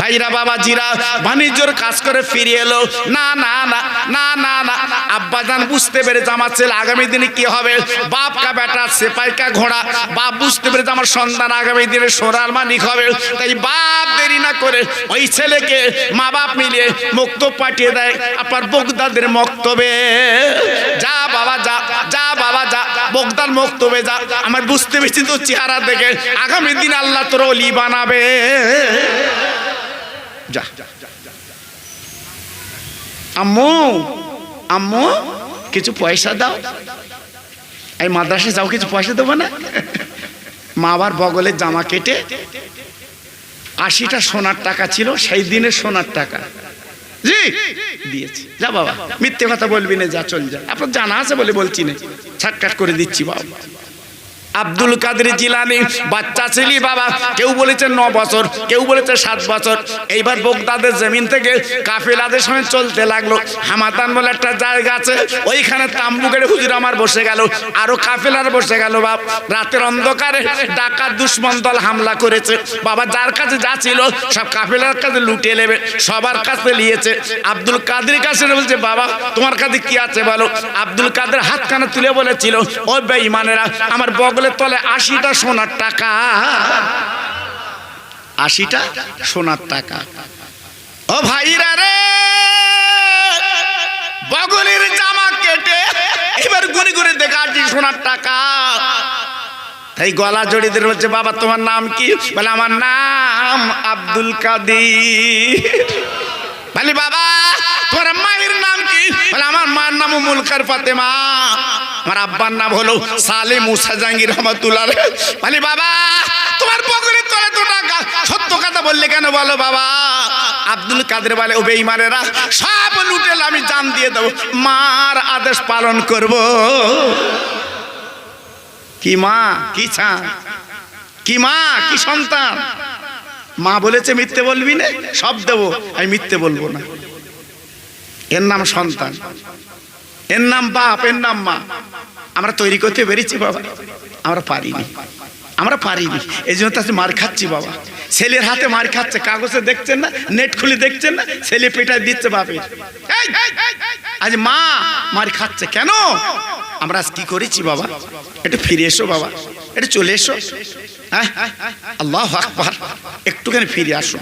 ভাইরা বাবা জিরা বাণিজ্যর কাজ করে ফিরে এলো। না না না না না না। আব্বাজান বুঝতে পেরেছে আমার ছেলে আগামী দিনে কি হবে? বাপ কা বেটা, সেপাই কা ঘোড়া। বাপ বুঝতে পেরেছে আমার সন্তান আগামী দিনে সোনার মালিক হবে। তাই বাপ দেরি না করে ওই ছেলেকে মা বাপ মিলিয়ে মক্তব পাঠিয়ে দেয় আপনার বগদাদের মক্তবে। যা বাবা, যা যা বাবা, যা, বগদার মক্তবে যা। আমার বুঝতে পেরেছি তো চেহারা দেখে আগামী দিন আল্লাহ তোর অলি বানাবে। যা। আম্মু আম্মু, কিছু পয়সা দাও। এই মাদ্রাসে যাও, কিছু পয়সা দেবো না? মা আবার বগলের জামা কেটে আশিটা সোনার টাকা ছিল, সেই দিনের সোনার টাকা। জি, দিয়েছি। যা বাবা, মিথ্যে কথা বলবি না, যা চল যা। আপনার জানা আছে বলে বলছি না। ছাটকাট করে দিচ্ছি বাবা। আব্দুল কাদের জিলানি, বাচ্চা ছিলি বাবা, কেউ বলেছে ন বছর, কেউ বলেছে সাত বছর। এইবার বোগদাদের জমিন থেকে কাফেলাদের সঙ্গে চলতে লাগল। হামাতান বলে একটা জায়গা আছে, ওইখানে তাম্বু হুজুর আমার বসে গেল, আরও কাফেলার বসে গেল বাপ। রাতের অন্ধকারে ডাকাত দুশ্মন দল হামলা করেছে। বাবা যার কাছে যা ছিল, সব কাফেলার কাছে লুটে নেবে, সবার কাছে নিয়েছে। আব্দুল কাদের কাছে বলছে, বাবা, তোমার কাছে কি আছে বলো? আব্দুল কাদের হাত হাতখানা তুলে বলেছিল, ও বেঈমানেরা, আমার বগলের তলে তলে আশিটা সোনার টাকা। আশিটা সোনার টাকা। ও ভাইরা রে, বগলের জামা কেটে এবার গুনি গুনি দেখা আছি সোনার টাকা। তাই গলা জড়িয়ে ধরে বলছে, বাবা, তোমার নাম কি? বলে, আমার নাম আব্দুল কাদির। বলি, বাবা, তোমার মায়ের নাম কি? বলে, আমার মার নাম মুলকার ফাতেমা। আমার আব্বার নাম হলো সালে মুসা জাহাঙ্গীর রহমতুল্লাহ বলি, বাবা, তোমার পকেটের তলে তো টাকা। সত্য কথা বললে কেন বলো, বাবা? আব্দুল কাদের বলে, ও বেঈমানেরা, সব লুটেল আমি জান দিয়ে দেবো। মার আদেশ পালন করব। কি মা, কি ছা? কি মা, কি সন্তান? মা বলেছে, মিথ্যে বলবি না, সব দেবো। আমি মিথ্যে বলব না। এর নাম সন্তান। এর নাম বাপ, এর নাম মা। আমরা তৈরি করতে পেরেছি বাবা। আমরা পারিনি। আমরা পারিনি। এই জন্য তাতে মার খাচ্ছি বাবা। ছেলের হাতে মার খাচ্ছে। কাগজে দেখছেন না? নেট খুলে দেখছেন না? ছেলে পেটায় দিচ্ছে বাপের। আজ মা মার খাচ্ছে। কেন? আমরা আজ কি করেছি বাবা? একটু ফিরে এসো বাবা। একটু চলে এসো। হ্যাঁ? আল্লাহ একটুখানি ফিরে আসুন।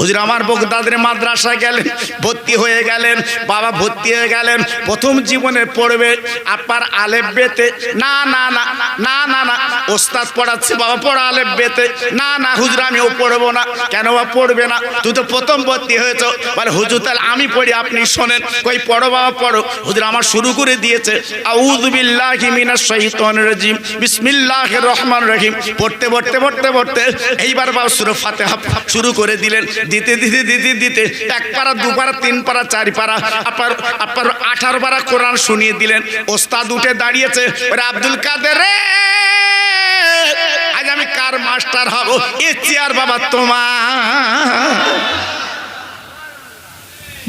হুজুর, আমার বগদাদের মাদ্রাসায় গেলেন, ভর্তি হয়ে গেলেন, বাবা ভর্তি হয়ে গেলেন, প্রথম জীবনে পড়বে আপার আলেপ বেতে। না না না না না না, ওস্তাদ পড়াচ্ছে, বাবা পড়া আলেপ বেতে। না না, হুজুর, আমিও পড়ব না, কেন বা পড়বে না? তুই তো প্রথম ভর্তি হয়েছ। বলে, হুজুর, তাহলে আমি পড়ি, আপনি শোনেন। কই, পড়ো বাবা, পড়ো। হুজুর, আমার শুরু করে দিয়েছে, আউযু বিল্লাহি মিনাশ রহিম। পড়তে পড়তে পড়তে পড়তে, এইবার বাবা সূরা ফাতিহা শুরু করে দিলেন। দিতে দিতে দিতে দিতে এক পারা দু পারা তিন পারা চার পারা আপনার আপনার আঠারো পারা কোরআন শুনিয়ে দিলেন। ওস্তাদ উঠে দাঁড়িয়েছে ওরে আব্দুল কাদের রে, আজ আমি কার মাস্টার হব? এ চেয়ার বাবা তোমার।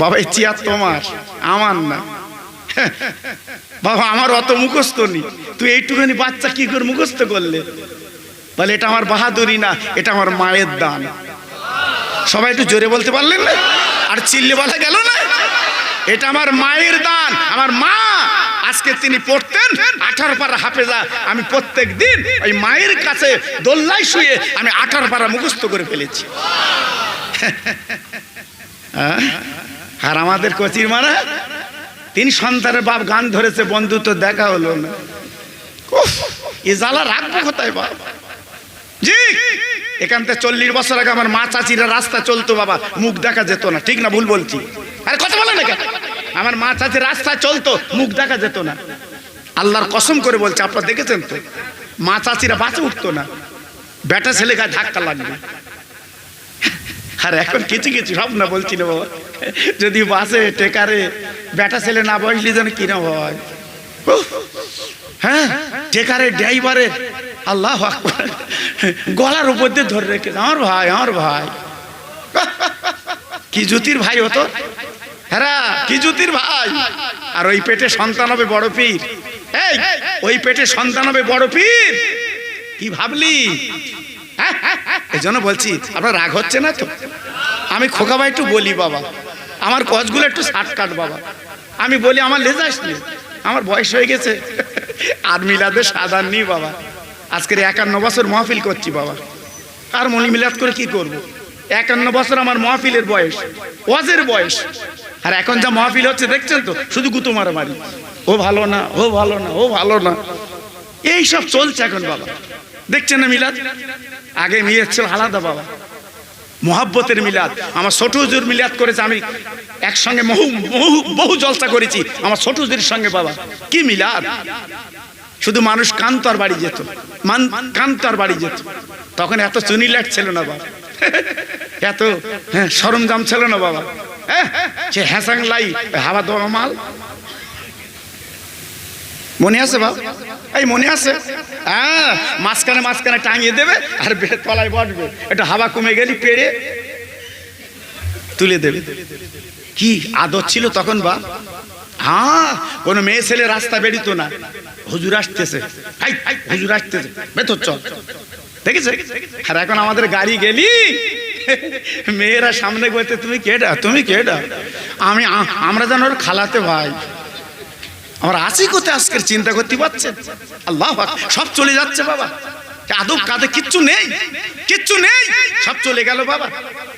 বাবা এই চেয়ার তোমার, আমার না। বাবা, আমার অত মুখস্থ নেই। তুই এইটুখানি বাচ্চা কি করে মুখস্থ করলে? বলে, এটা আমার বাহাদুরি না, এটা আমার মায়ের দান। সবাই একটু জোরে বলতে পারলেন না? আর চিল্লে বলা গেল না? এটা আমার মায়ের দান, আমার মা। আজকে তিনি পড়তেন, আঠারো পারা হাফেজা, আমি প্রত্যেক দিন ওই মায়ের কাছে দোল্লাই শুয়ে আমি আঠারো পারা মুখস্থ করে ফেলেছি। হ্যাঁ? আর আমাদের কচির মারা, তিনি সন্তানের বাপ গান ধরেছে বন্ধুত্ব দেখা হলো না। এ জ্বালা রাখব কোথায় বাপ? জি। এখান থেকে চল্লিশ বছর আগে আমার মা চাচিরা রাস্তা চলতো বাবা, মুখ দেখা যেত না, ঠিক না ভুল বলছি? আরে কথা বলে না কেন? আমার মা চাচি রাস্তা চলতো, মুখ দেখা যেত না। আল্লাহর কসম করে বলছে, আপনারা দেখেছেন তো? মা চাচিরা বাঁচে উঠতো না। বেটা ছেলে গায়ে ধাক্কা লাগবে। আর এখন কিছু কিছু সব না বলছি না বাবা। যদি বাসে টেকারে বেটা ছেলে না বসলি যেন কিনা হয়? হ্যাঁ টেকারে ড্রাইভারে আল্লাহ গলার উপর দিয়ে ধরে রেখে আমার ভাই আমার ভাই। কি জ্যোতির ভাই হতো হ্যাঁ কি জ্যোতির ভাই? আর ওই পেটে সন্তান হবে বড় পীর। ওই পেটে সন্তান হবে বড় পীর। কি ভাবলি? হ্যাঁ এই জন্য বলছি, আপনার রাগ হচ্ছে না তো? আমি খোকাবা একটু বলি, বাবা। আমার কচগুলো একটু শার্টকাট বাবা। আমি বলি, আমার লেজা আসলে আমার বয়স হয়ে গেছে। আর মিলাদে সাধারণ নেই, বাবা। আজকের একান্ন বছর মহফিল করছি বাবা। আর মনি মিলাদ করে কি করব। একান্ন বছর আমার মহফিলের বয়স, ওয়াজের বয়স। আর এখন যা মহফিল হচ্ছে, দেখছেন তো? শুধু গুতো মারামারি। ও ভালো না, ও ভালো না, ও ভালো না। এই সব চলছে এখন বাবা। দেখছেন না মিলাদ? আগে মিলাদ ছিল আলাদা বাবা। মোহাব্বতের মিলাদ। আমার ছোট হুজুর মিলাদ করেছে, আমি একসঙ্গে বহু বহু বহু জলসা করেছি। আমার ছোট হুজুরের সঙ্গে বাবা। কি মিলাদ? শুধু মানুষ কান্ত আর বাড়ি যেত। মান কান্ত আর বাড়ি যেত। তখন এত চুনি লাইট ছিল না বাবা। এত হ্যাঁ সরঞ্জাম ছিল না বাবা। হ্যাঁ সে হ্যাসাং লাই, হাওয়া দেওয়া মাল। মনে আছে বাবা? এই মনে আছে? হ্যাঁ মাঝখানে মাঝখানে টাঙিয়ে দেবে আর তলায় বসবে। একটু হাওয়া কমে গেলি পেরে তুলে দেবে। কি আদর ছিল তখন বা? হ্যাঁ কোনো মেয়ে ছেলে রাস্তা বেরিত না। হুজুর আসতেছে। হুজুর আসতেছে। ভেতর চল। দেখেছে? আর এখন আমাদের গাড়ি গেলি। মেয়েরা সামনে বলতে তুমি কেডা তুমি কেডা আমি আমরা যেন ওর খালাতে ভাই। আমরা আছি কোথায় আজকের? চিন্তা করতে পারছেন? আল্লাহ সব চলে যাচ্ছে বাবা। আদব কাঁধে কিচ্ছু নেই। কিচ্ছু নেই। সব চলে গেল বাবা।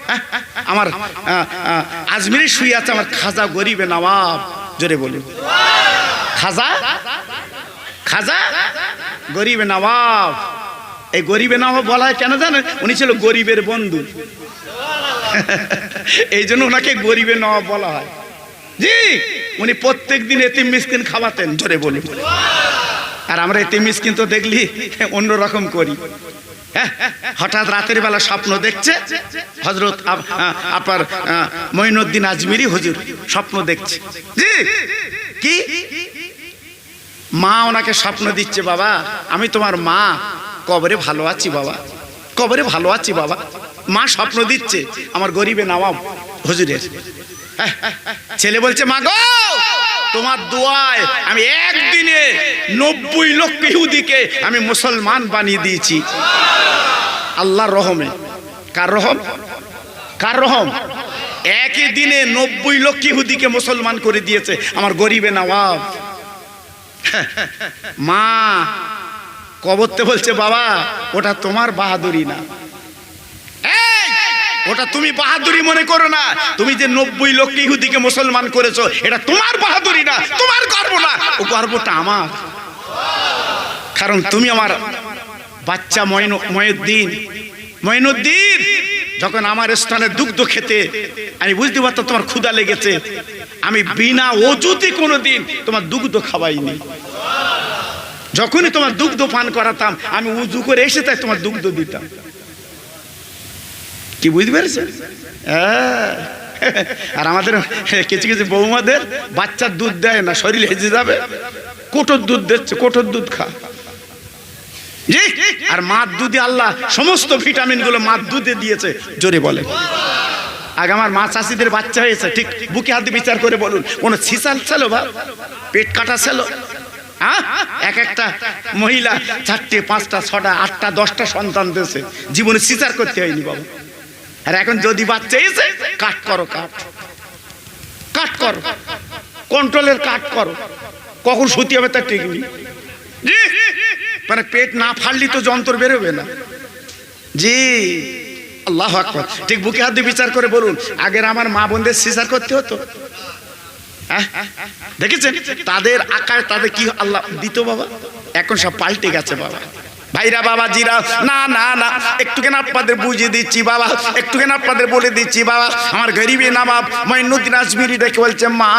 হ্যাঁ, হ্যাঁ, আমার আহ, আহ, আজমিরে শুয়ে আছে আমার খাজা গরিবে নবাব। জোরে বলি। খাজা? খাজা? গরিবে নবাব। এই গরিবে নবাব বলা হয় কেন জানেন? উনি ছিল গরিবের বন্ধু। এই জন্য ওনাকে গরিবে নবাব বলা হয়। জি, উনি প্রত্যেক দিন এতিম মিসকিন খাওয়াতেন, জোরে বলি। আর আমরা এতিম মিসকিন তো দেখলি, অন্যরকম করি। হঠাৎ রাতের বেলা স্বপ্ন দেখছে হজরত আপ- আ- আপনার আ, মঈনুদ্দিন আজমিরি হুজুর স্বপ্ন দেখছে। কি? মা ওনাকে স্বপ্ন দিচ্ছে বাবা আমি তোমার মা কবরে ভালো আছি বাবা কবরে ভালো আছি বাবা। মা স্বপ্ন দিচ্ছে আমার গরিবে নবাব হুজুরের। হ্যাঁ, ছেলে বলছে মা গো তোমার দোয়ায় আমি একদিনে নব্বই লক্ষ ইহুদিকে আমি মুসলমান বানিয়ে দিয়েছি। আল্লাহর রহমে। কার রহম? কার রহম? একই দিনে নব্বই লক্ষ ইহুদিকে মুসলমান করে দিয়েছে। আমার গরিবে নবাব মা কবরতে বলছে, বাবা, ওটা তোমার বাহাদুরি না। ওটা তুমি বাহাদুরি মনে করো না। তুমি যে নব্বই লক্ষ ইহুদিকে মুসলমান করেছ, এটা তোমার বাহাদুরি না, তোমার গর্ব না। ও গর্বটা আমার। কারণ তুমি আমার বাচ্চা ময়ন ময়ুদ্দিন ময়নুদ্দিন যখন আমার স্থানে দুগ্ধ খেতে, আমি বুঝতে পারতাম তোমার ক্ষুদা লেগেছে। আমি বিনা অজুতে কোনো দিন তোমার দুগ্ধ খাওয়াইনি। যখনই তোমার দুগ্ধ পান করাতাম, আমি উজু করে এসে তাই তোমার দুগ্ধ দিতাম। কি বুঝতে পেরেছেন? হ্যাঁ। আর আমাদের কিছু কিছু বৌমাদের বাচ্চার দুধ দেয় না, শরীর হেজে যাবে কোটোর দুধ দিচ্ছে কোটোর দুধ খা। আর মার দুধে আল্লাহ সমস্ত ভিটামিনগুলো মার দুধে দিয়েছে, জোরে বলে আগে আমার মা চাষিদের বাচ্চা হয়েছে, ঠিক বুকে হাতে বিচার করে বলুন, কোনো ছিসাল ছিল বা? পেট কাটা ছিল? হ্যাঁ? এক একটা মহিলা চারটে, পাঁচটা, ছটা, আটটা, দশটা সন্তান দিয়েছে। জীবনে সিচার করতে হয়নি বাবা। আর এখন যদি বাচ্চা এসে কাট করো, কাট। কাট করো। কন্ট্রোলের কাট করো। কখন সত্যি হবে তার ঠিক মানে পেট না ফাড়লি তো যন্ত্র বেরোবে না। জি। আল্লাহ ঠিক বুকে হাত দিয়ে বিচার করে বলুন, আগের আমার মা বোনদের সিজার করতে হতো? হ্যাঁ? দেখেছেন? তাদের আকার, তাদের কি আল্লাহ, দিত বাবা? এখন সব পাল্টে গেছে বাবা। ভাইরা বাবা জিরা না না না, একটুখানি আপনাদের বুঝিয়ে দিচ্ছি বাবা, একটুখানি আপনাদের বলে দিচ্ছি বাবা, আমার গরিবে নামাব মঈনুদ্দিন আজমিরি ডেকে বলছে, মা,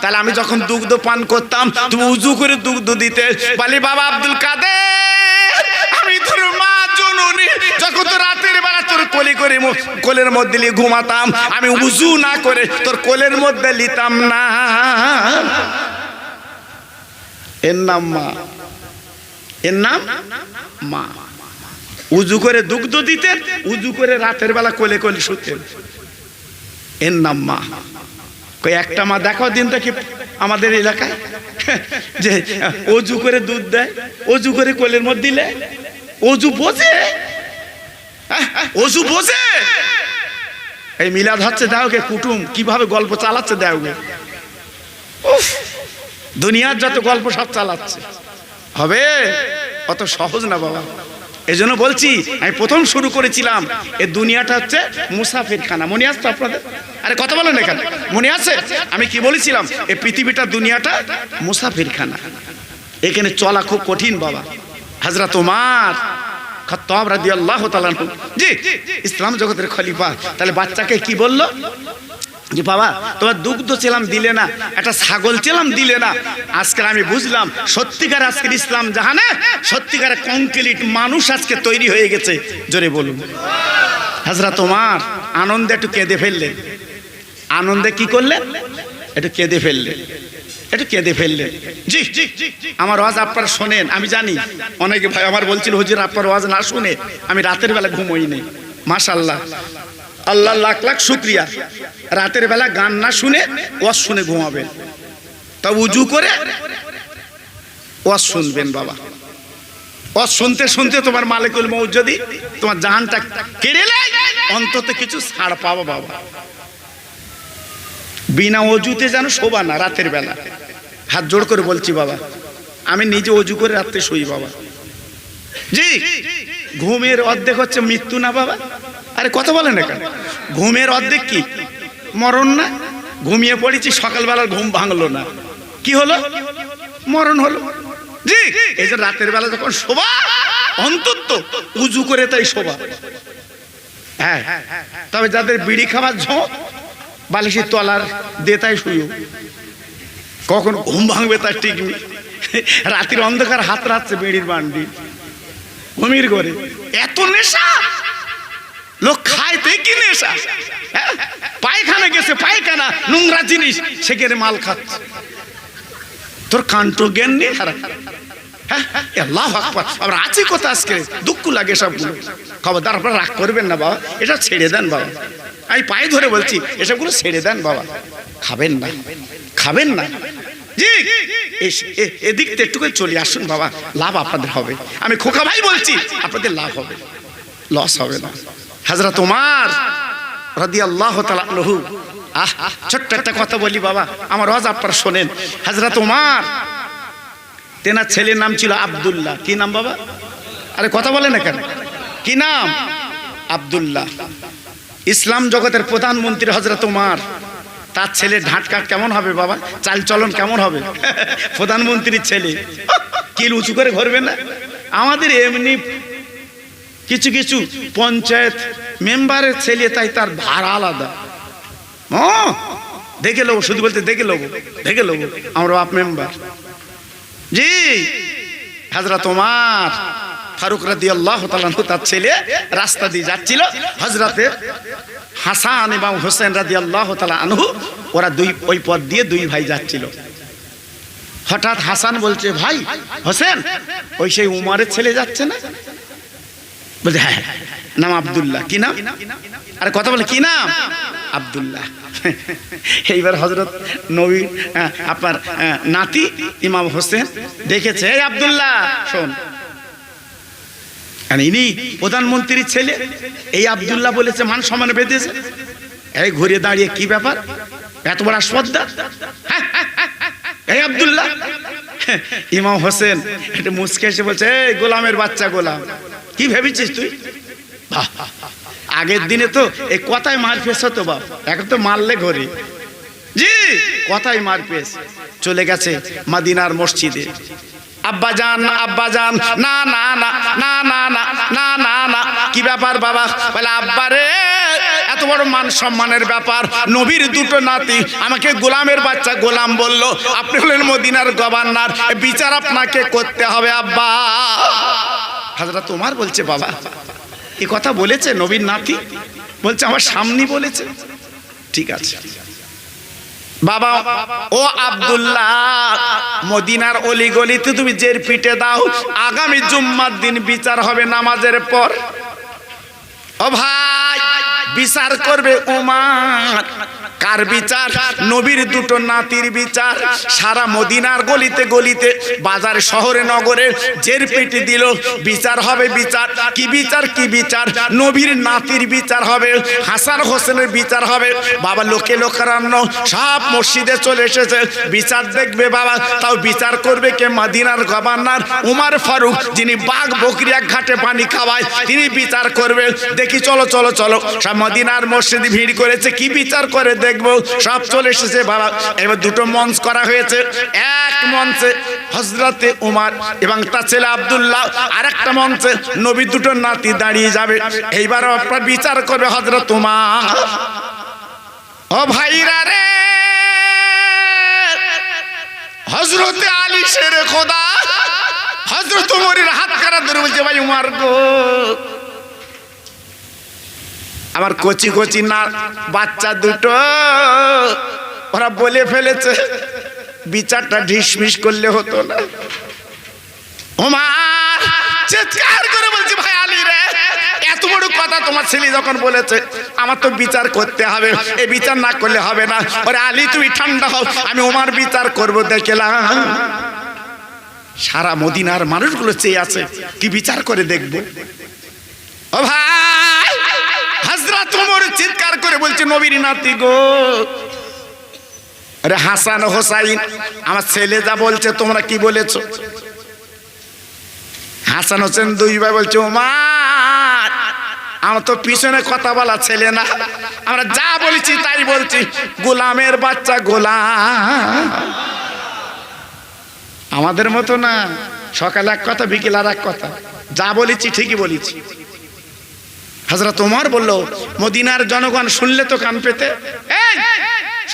তাহলে আমি যখন দুগ্ধ পান করতাম, তুমি উজু করে দুগ্ধ দিতে। বলি, বাবা আব্দুল কাদের, আমি তোর মা জননী, যখন তো রাতের বেলা তোর কোলে করে কোলের মধ্যে নিয়ে ঘুমাতাম, আমি উজু না করে তোর কোলের মধ্যে লিতাম না। এর নাম মা। এর নাম মা। উজু করে দুগ্ধ দিতেন উজু করে রাতের বেলা কোলে কোলে শুতেন। এর নাম মা। কই একটা মা দেখাও দিন দেখি আমাদের এলাকায় যে অজু করে দুধ দেয় অজু করে কোলের মধ্যে দিলে অজু হ্যাঁ, অজু বোঝে। এই মিলাদ হচ্ছে দেওকে কুটুম কীভাবে গল্প চালাচ্ছে দেওকে উফ, দুনিয়ার যত গল্প সব চালাচ্ছে। হবে? অত সহজ না বাবা। এই জন্য বলছি, আমি প্রথম শুরু করেছিলাম এই দুনিয়াটা হচ্ছে মুসাফির খানা মনে আসতো আপনাদের? আরে, কথা বলেন এখানে মনে আছে? আমি কি বলেছিলাম এই পৃথিবীটা, দুনিয়াটা মুসাফির খানা এখানে চলা খুব কঠিন বাবা। হাজরা তোমার খত্তাব রাদিয়াল্লাহু তাআলা। জি। ইসলাম জগতের খলিফা। তাহলে বাচ্চাকে কি বলল? যে বাবা, তোমার দুগ্ধ ছিলাম দিলে না, একটা ছাগল ছিলাম দিলে না। আজকে আমি বুঝলাম, সত্যিকার আজকের ইসলাম জাহানে, সত্যিকার কংক্রিট মানুষ আজকে তৈরি হয়ে গেছে। জোরে বলুন। হাজরা তোমার আনন্দে একটু কেঁদে ফেললেন। আনন্দে কি করলেন? একটু কেঁদে ফেললেন। একটু কেঁদে ফেললেন। জি আমার ওয়াজ আপনারা শোনেন, আমি জানি। অনেকে ভাই আমার বলছিল, হুজুর, আপনার ওয়াজ না শুনে আমি রাতের বেলা ঘুমোই নেই মাশাল্লাহ আল্লাহ লাখ লাখ শুক্রিয়া। রাতের বেলা গান না শুনে ওয়াজ শুনে ঘুমাবেন। তা উজু করে ওয়াজ শুনবেন বাবা। ওয়াজ শুনতে শুনতে তোমার মালিকুল মৌত যদি তোমার জাহানটা কেড়ে নেয়, অন্তত কিছু ছাড় পাবো বাবা। বিনা অজুতে যেন শোভা না রাতের বেলা। হাত জোড় করে বলছি বাবা, আমি নিজে অজু করে রাত্রে শুই বাবা। জি, ঘুমের অর্ধেক হচ্ছে মৃত্যু না বাবা। আরে কথা বলেন এখানে ঘুমের অর্ধেক কি? মরণ না? ঘুমিয়ে পড়েছি সকালবেলা ঘুম ভাঙলো না। কি হলো? মরণ হলো। জি, এই যে রাতের বেলা যখন শোভা অন্তত উজু করে তাই শোভা হ্যাঁ তবে যাদের বিড়ি খাবার ঝোঁক বালিশের তলার দেতায় শুয়ে। কখন ঘুম ভাঙবে তার ঠিক নেই। রাতের অন্ধকার হাত রাখছে বিড়ির বান্ডি। ঘুমির করে এত নেশা! লোক খায় তো কি নেশা হ্যাঁ? পায়খানা গেছে, পায়খানা, নোংরা জিনিস সেখানে মাল খাচ্ছে। তোর কান্ট জ্ঞান নেই হ্যাঁ? দুঃখ লাগে খবরদার, আপনারা রাগ করবেন না, বাবা। এটা ছেড়ে দেন, বাবা। পায়ে ধরে বলছি, এসবগুলো ছেড়ে বাবা। খাবেন না খাবেন না। জি এদিক একটু চলে আসুন, বাবা। লাভ আপনাদের হবে। আমি খোকা ভাই বলছি, আপনাদের লাভ হবে। লস হবে না। হাজরা তোমার রাদি আল্লাহ তালু আহ, ছোট্ট একটা কথা বলি বাবা, আমার ওয়াজ আপনারা শোনেন। হাজরা তোমার তেনার ছেলের নাম ছিল আব্দুল্লাহ। কি নাম বাবা? আরে কথা বলে না কেন? কি নাম? আব্দুল্লাহ। ইসলাম জগতের প্রধানমন্ত্রী হজরত তোমার তার ছেলে ঢাটকাট কেমন হবে বাবা? চাল চলন কেমন হবে? প্রধানমন্ত্রীর ছেলে। কিল উঁচু করে ঘরবে না? আমাদের এমনি কিছু কিছু পঞ্চায়েত মেম্বারের ছেলে, তাই তার ভাড়া আলাদা। দেখে লোবো, শুধু বলতে দেখে লোবো দেখে লোবো, আমরা বাপ মেম্বার। জি, হাজরা তোমার, ফারুক রাদি আল্লাহ তার ছেলে রাস্তা দিয়ে যাচ্ছিল হজরতের হাসান এবং হোসেন রাদি আল্লাহ আনহু, ওরা দুই, ওই পথ দিয়ে দুই ভাই যাচ্ছিল। হঠাৎ হাসান বলছে, ভাই, হোসেন, ওই সেই উমারের ছেলে যাচ্ছে না? বলছে হ্যাঁ নাম আব্দুল্লাহ। কি নাম? আরে কথা বলে কি নাম? আব্দুল্লাহ। এইবার হজরত নবী আপনার নাতি ইমাম হোসেন দেখেছে। আব্দুল্লাহ শোন। ইনি প্রধানমন্ত্রীর ছেলে। এই আব্দুল্লাহ বলেছে মান সম্মান বেঁধেছে। এই ঘুরে দাঁড়িয়ে কি ব্যাপার? এত বড় হ্যাঁ, হ্যাঁ, হ্যাঁ, এই আব্দুল্লাহ। ইমাম হোসেন একটু মুসকে এসে বলছে এই গোলামের বাচ্চা গোলাম। কি ভেবেছিস তুই? আগের দিনে তো এই কথায় মার পেশ হতো বাপ। এখন তো মারলে ঘরে জি, কথাই মার পেশ। চলে গেছে মাদিনার মসজিদে। আব্বা যান আব্বা যান। না না না না না না না না না। কি ব্যাপার বাবা? বলে, আব্বা রে, এত বড় মান সম্মানের ব্যাপার। নবীর দুটো নাতি, আমাকে গোলামের বাচ্চা গোলাম বলল। আপনি হলেন মদিনার গভর্নর। বিচার আপনাকে করতে হবে, আব্বা। হাজরা তোমার বলছে, বাবা, এ কথা বলেছে নবীর নাতি, বলছে আমার সামনে বলেছে। ঠিক আছে। বাবা, ও আব্দুল্লাহ, মদিনার অলি গলিতে তুমি জের পিটে দাও, আগামী জুম্মার দিন বিচার হবে নামাজের পর। ও ভাই, বিচার করবে উমার। কার বিচার? নবীর দুটো নাতির বিচার। সারা মদিনার গলিতে গলিতে, বাজার শহরে নগরে জের পেটি দিল, বিচার হবে বিচার। কি বিচার কি বিচার? নবীর নাতির বিচার হবে, হাসান হোসেনের বিচার হবে। বাবা লোকে লোকারণ্য, সব মসজিদে চলে এসেছে। বিচার দেখবে বাবা, তাও বিচার করবে কে? মাদিনার গভর্নর উমার ফারুক, যিনি বাঘ বকরিয়া ঘাটে পানি খাওয়ায়, তিনি বিচার করবে। দেখি, চলো চলো চলো। সব মদিনার মসজিদে ভিড় করেছে, কি বিচার করে দেখব, সব চলে এসেছে, বাবা। এবার দুটো মঞ্চ করা হয়েছে। এক মঞ্চে হজরতে উমার এবং তার ছেলে আবদুল্লাহ আর একটা মঞ্চে নবী দুটো নাতি দাঁড়িয়ে যাবে। এইবার আপনার বিচার করবে হজরত উমার। ও ভাইরা রে! হজরতে আলী শেরে খোদা হজরত উমরের হাত কারা ধরে বলছে, ভাই উমার গো। আমার কচি কচি না, বাচ্চা দুটো। ওরা বলে ফেলেছে, বিচারটা ঢিসমিস করলে হতো না। এত বড় কথা তোমার ছেলে যখন বলেছে, আমার তো বিচার করতে হবে বিচার না করলে হবে না। ওরে ঠান্ডা আমি ওমার বিচার করব, দেখলাম। সারা মদিনার মানুষগুলো চেয়ে আছে, কি বিচার করে দেখব? ও ভাই ওমর চিৎকার করে বলছে, নবীর নাতি গো। আরে, হাসান হোসাইন, আমার ছেলে যা বলছে, তোমরা কি বলেছ? হাসান হোসেন দুই ভাই বলছে ওমার আমার তো পিছনে কথা বলা ছেলে না। আমরা যা বলেছি, তাই বলছি। গোলামের বাচ্চা গোলাম। আমাদের মতো না, সকালে এক কথা, বিকেল আর এক কথা। যা বলেছি, ঠিকই বলেছি। হাজরা তোমার বলল, মদিনার জনগণ শুনলে তো কান পেতে।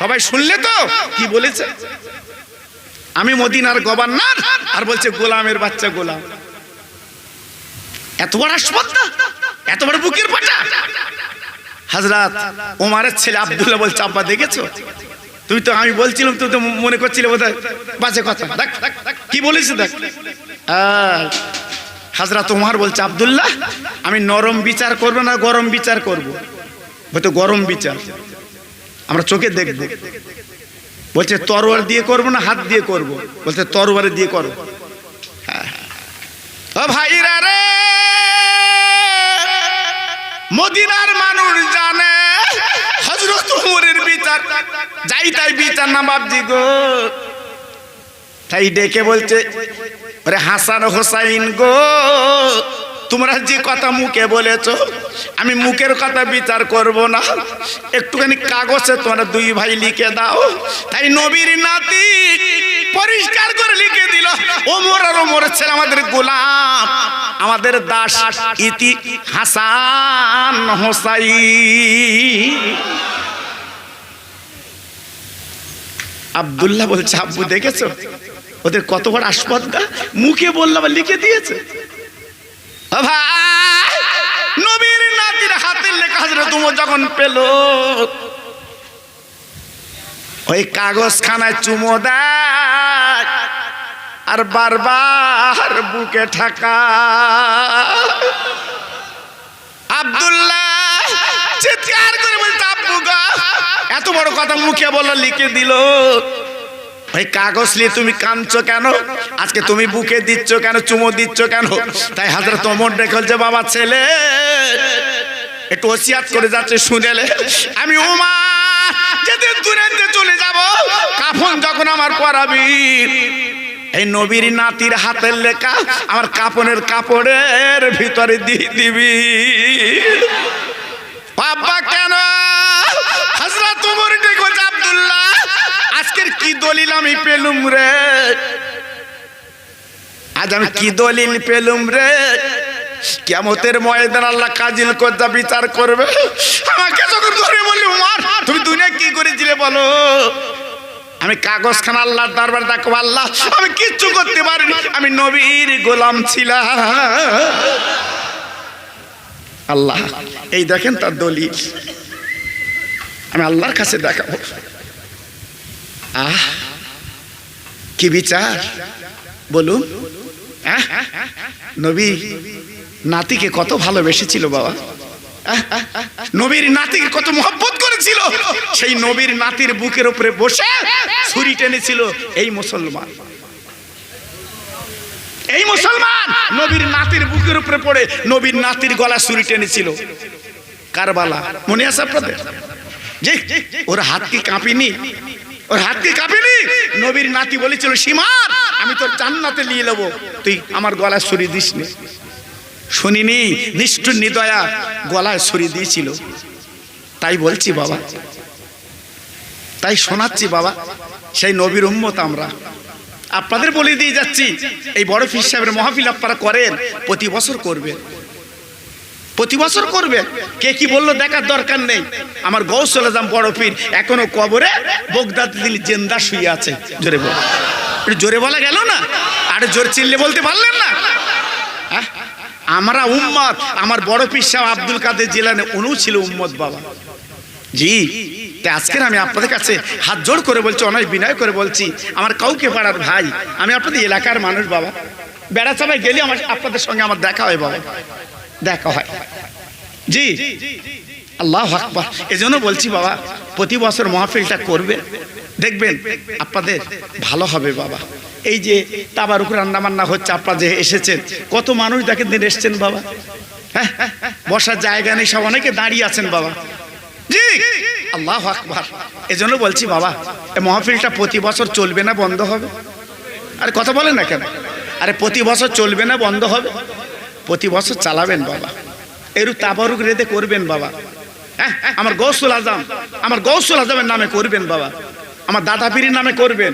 সবাই শুনলে তো? কি বলেছে? আমি মদিনার গভর্নর। আর বলছে, গোলামের বাচ্চা গোলাম। এত বড় আসপত্তা এত বড় বুকের পাটা? হাজরাত ওমারের ছেলে আব্দুল্লাহ বলছে, আব্বা, দেখেছ? তুমি তো, আমি বলছিলাম, তুই তো মনে করছিলে বোধ হয় বাজে কথা, দেখ, কি বলেছে দেখ। আহ, তোমার বলছে আব্দুল্লাহ আমি নরম বিচার করব না গরম বিচার করব? হয়তো গরম বিচার। আমরা চোখে দেখব। বলছে তরোয়ার দিয়ে করব না হাত দিয়ে করব? বলছে তরোয়ারে দিয়ে করো হ্যাঁ, হ্যাঁ। ভাইরা রে মদিনার মানুষ জানে হজরত উমরের বিচার যাই তাই বিচার না বাপজি গো। তাই ডেকে বলছে ওরে হাসান হোসাইন গো, তোমরা যে কথা মুখে বলেছ, আমি মুখের কথা বিচার করব না। একটুখানি কাগজে তোমরা দুই ভাই লিখে দাও। তাই নবীর নাতি পরিষ্কার করে লিখে দিল, ওমর আর ওমর ছেলে আমাদের গোলাম, আমাদের দাস ইতি হাসান হোসাই আব্দুল্লাহ বলছে, আব্বু, দেখেছ? ওদের কত বড় আসপদ্দা মুখে বললাম লিখে দিয়েছে। নবীর নাতির হাতের লেখা তুমি যখন পেল, ওই কাগজ খানায় চুমো দেয় আর বারবার বুকে ঠাকা আব্দুল্লাহ এত বড় কথা মুখে বলল, লিখে দিল। ওই কাগজ নিয়ে তুমি কাঁদছো কেন? আজকে তুমি বুকে দিচ্ছ কেন, চুমো দিচ্ছ কেন? তাই হাজার তোমর দেখল যে বাবা ছেলে, একটু ওসিয়াত করে যাচ্ছে শুনেলে, আমি উমা দূরে চলে যাব, কাফন যখন আমার পরাবি, এই নবীর নাতির হাতের লেখা আমার কাপনের কাপড়ের ভিতরে দিয়ে দিবি। বাবা দলিল আমি পেলুম রে। আজ আমি কি দলিল পেলুম রে? কেমতের ময়দান আল্লাহ কাজিল কর্জা বিচার করবে। আমাকে যখন ধরে বললি, উমার, তুমি দুনিয়া কি করেছিলে বলো? আমি কাগজ খান আল্লাহর দরবার দেখো আল্লাহ, আমি কিচ্ছু করতে পারিনি, আমি নবীর গোলাম ছিলাম। আল্লাহ, এই দেখেন তার দলিল। আমি আল্লাহর কাছে দেখাবো। আহ? কি বিচার? বলুন। নবী নাতিকে কত ভালোবেসেছিল বাবা? নবীর নাতিকে কত মহব্বত করেছিল। সেই নবীর নাতির বুকের উপরে বসে ছুরি টেনেছিল এই মুসলমান। এই মুসলমান নবীর নাতির বুকের উপরে পড়ে নবীর নাতির গলা ছুরি টেনেছিল। কারবালা, মনে আছে আপনাদের? যে ওর হাত কি কাঁপিনি? ওর হাত কি কাঁপিনি? নবীর নাতি বলেছিল, সীমার, আমি তোর জান্নাতে নিয়ে নেব। তুই আমার গলায় ছুরি দিস নি শুনিনি, নিষ্ঠুর নিদয়া গলায় ছুরি দিয়েছিল। তাই বলছি বাবা, তাই শোনাচ্ছি বাবা, সেই নবীর উম্মত আমরা। আপনাদের বলে দিয়ে যাচ্ছি, এই বড় ফির সাহেবের মহাফিল আপনারা করেন, প্রতি বছর করবেন। প্রতি বছর করবেন কে কি বলল, দেখার দরকার নেই। আমার গৌসল আজম বড় পীর এখনও কবরে বগদাদ দিল জেন্দা শুয়ে আছে। জোরে বল। জোরে বলা গেল না? আরে জোর চিল্লে বলতে পারলেন না? আমরা উম্মত। আমার বড় পীর সাহেব আব্দুল কাদের জেলানে উনিও ছিল উম্মত বাবা। জি আজকের আমি আপনাদের কাছে হাত জোড় করে বলছি অনেক বিনয় করে বলছি, আমার কাউকে পাড়ার ভাই, আমি আপনাদের এলাকার মানুষ বাবা। বেড়া সবাই গেলে আমার আপনাদের সঙ্গে আমার দেখা হয় বাবা। দেখা হয়। জি। আল্লাহ আকবার। এজন্য বলছি বাবা, প্রতি বছর মহাফিলটা করবে। দেখবেন আপনাদের ভালো হবে বাবা। এই যে তাবার উপর রান্না বান্না হচ্ছে, আপনারা যে এসেছেন, কত মানুষ দেখেন দিন এসছেন বাবা। হ্যাঁ বসার জায়গা নেই, সব অনেকে দাঁড়িয়ে আছেন বাবা। জি। আল্লাহ আকবার। এজন্য বলছি বাবা এই মহাফিলটা প্রতি বছর চলবে না, বন্ধ হবে। আরে কথা বলেন না কেন? আরে প্রতি বছর চলবে না, বন্ধ হবে। প্রতি বছর চালাবেন বাবা। এরু তাবারুক রেদে করবেন বাবা। হ্যাঁ আমার গৌসুল আজম, আমার গৌসুল আজমের নামে করবেন বাবা। আমার দাদা পীরের নামে করবেন,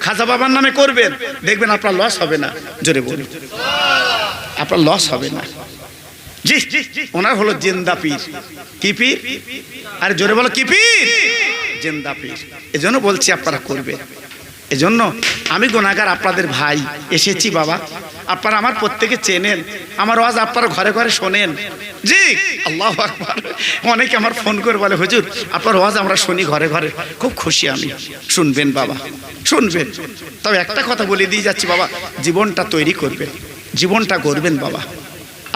খাজা বাবার নামে করবেন। দেখবেন আপনার লস হবে না। জোরে বলুন। আপনার লস হবে না। জি। ওনার হলো জেন্দা পীর। কি পীর? আরে জোরে বলো, কি পীর? জেন্দা পীর। এজন্য বলছি আপনারা করবেন। এজন্য আমি গোনাগার আপনাদের ভাই, এসেছি বাবা। আপনারা আমার প্রত্যেকে চেনেন, আমার আওয়াজ আপনারা ঘরে ঘরে শোনেন। জি, আল্লাহ আকবার। অনেকে আমার ফোন করে বলে, হুজুর, আপনার আওয়াজ আমরা শুনি ঘরে ঘরে। খুব খুশি আমি। শুনবেন বাবা, শুনবেন। তবে একটা কথা বলে দিয়ে যাচ্ছি বাবা, জীবনটা তৈরি করবেন, জীবনটা করবেন বাবা।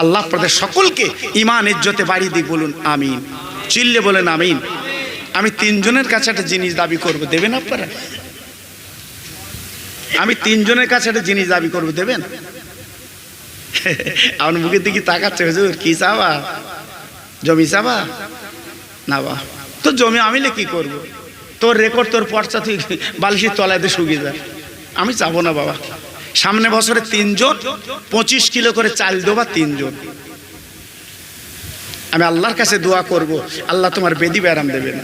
আল্লাহ আপনাদের সকলকে ইমান ইজ্জতে বাড়িয়ে দিই বলুন, আমিন। চিল্লে বলেন, আমিন। আমি তিনজনের কাছে একটা জিনিস দাবি করব, দেবেন আপনারা? আমি তিনজনের কাছে একটা জিনিস দাবি করব, দেবেন? আমার মুখের দিকে তাকাচ্ছে হুজুর কি চাবা জমি চাবা না বা। তো জমি আমিলে কি করব? তোর রেকর্ড তোর পর্চা তুই বালিশের তলায় শুকিয়ে যায় আমি চাবো না বাবা। সামনে বছরে তিনজন, পঁচিশ কিলো করে চাল দেবো তিনজন। আমি আল্লাহর কাছে দোয়া করব, আল্লাহ তোমার বেদি ব্যারাম দেবে না।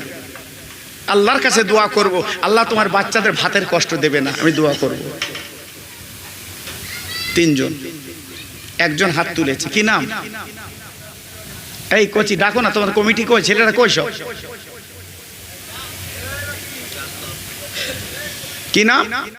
আল্লাহর কাছে দোয়া করব। আল্লাহ তোমার বাচ্চাদের ভাতের কষ্ট দেবে না। আমি দোয়া করব। তিনজন। একজন হাত তুলেছে। কি নাম? এই কচি, ডাকো না, তোমার কমিটি কই? ছেলেরা কই সব? কি নাম?